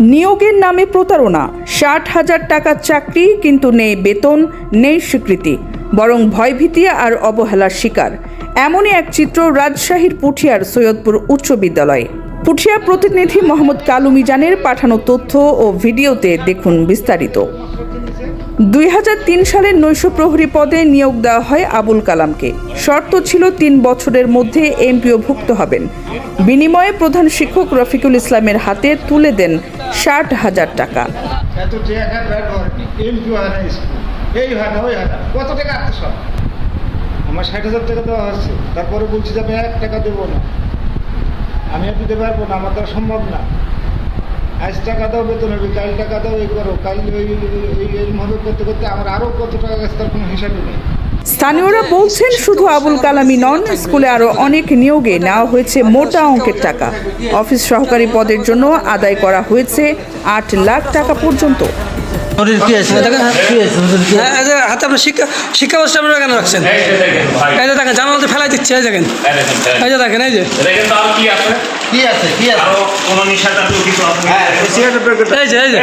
নিয়োগের নামে প্রতারণা, ষাট হাজার টাকার চাকরি কিন্তু নেই বেতন, নেই স্বীকৃতি, বরং ভয়ভীতি আর অবহেলার শিকার। এমনই এক চিত্র রাজশাহীর পুঠিয়ার সৈয়দপুর উচ্চ বিদ্যালয়ে। পুঠিয়া প্রতিনিধি মোহাম্মদ কালু মিজানের পাঠানো তথ্য ও ভিডিওতে দেখুন বিস্তারিত। দুই হাজার তিন সালের নৈশ প্রহরী পদে নিয়োগ দেওয়া হয় আবুল কালামকে। শর্ত ছিল তিন বছরের মধ্যে এমপিও ভুক্ত হবেন। বিনিময়ে প্রধান শিক্ষক রফিকুল ইসলামের হাতে তুলে দেন ষাট হাজার টাকা। এই হয় ওই হয় কত টাকা আসতে সব? আমার ষাট হাজার টাকা দেওয়া হচ্ছে। তারপরে বলছি যে আমি এক টাকা দেবো না। আমি আর দিতে পারব না, আমার দ্বারা সম্ভব না। আজ টাকা দাও, বেতন হবে, কাল টাকা দাও এই করো, কাল ওই এই এইভাবে করতে করতে আমার আরও কত টাকা গেছে তার কোনো হিসাবই নেই। স্থানীয়রা বলছেন শুধু আবুল কালামই নন স্কুলে আরও অনেক নিয়োগে নেওয়া হয়েছে মোটা অঙ্কের টাকা। অফিস সহকারী পদের জন্য আদায় করা হয়েছে আট লাখ টাকা পর্যন্ত? হ্যাঁ, এই যে হাতে আপনার শিক্ষা আপনারা কেন রাখছেন? এই যে দেখেন জানালাতে ফেলাই দিচ্ছে এই দেখেন। এই যে দেখেন। এই যে। হ্যাঁ এই যে এই যে।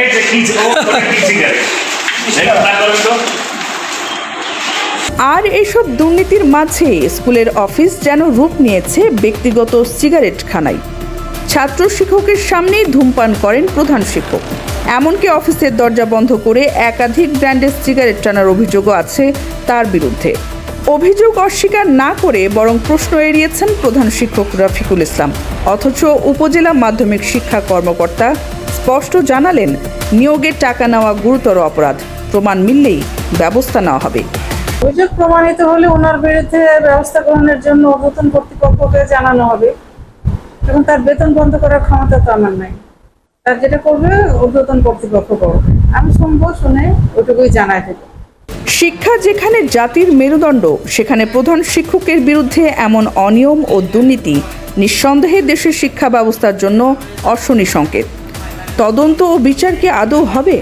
আর এইসব দুর্নীতির মাঝে স্কুলের অফিস যেন রূপ নিয়েছে ব্যক্তিগত সিগারেট খানায় ছাত্র শিক্ষকের সামনেই ধূমপান করেন প্রধান শিক্ষক। এমনকি অফিসের দরজা বন্ধ করে একাধিক ব্র্যান্ডের সিগারেট টানার অভিযোগও আছে তার বিরুদ্ধে। অভিযোগ অস্বীকার না করে বরং প্রশ্ন এড়িয়েছেন প্রধান শিক্ষক রফিকুল ইসলাম। অথচ উপজেলা মাধ্যমিক শিক্ষা কর্মকর্তা স্পষ্ট জানালেন নিয়োগের টাকা নেওয়া গুরুতর অপরাধ। প্রমাণ মিললেই ব্যবস্থা নেওয়া হবে। অভিযোগ প্রমাণিত হলে ওনার বিরুদ্ধে ব্যবস্থা গ্রহণের জন্য ঊর্ধ্বতন কর্তৃপক্ষকে জানানো হবে। এবং তার বেতন বন্ধ করার ক্ষমতা তো আমার নাই। তার যেটা করবে ঊর্ধ্বতন কর্তৃপক্ষ করবে। আমি শুনব, শুনে ওটুকুই জানাই দেবো। শিক্ষা যেখানে জাতির মেরুদণ্ড, সেখানে প্রধান শিক্ষকের বিরুদ্ধে এমন অনিয়ম ও দুর্নীতি নিঃসন্দেহে দেশের শিক্ষা ব্যবস্থার জন্য অশনি সংকেত। তদন্ত ও বিচার কি আদৌ হবে?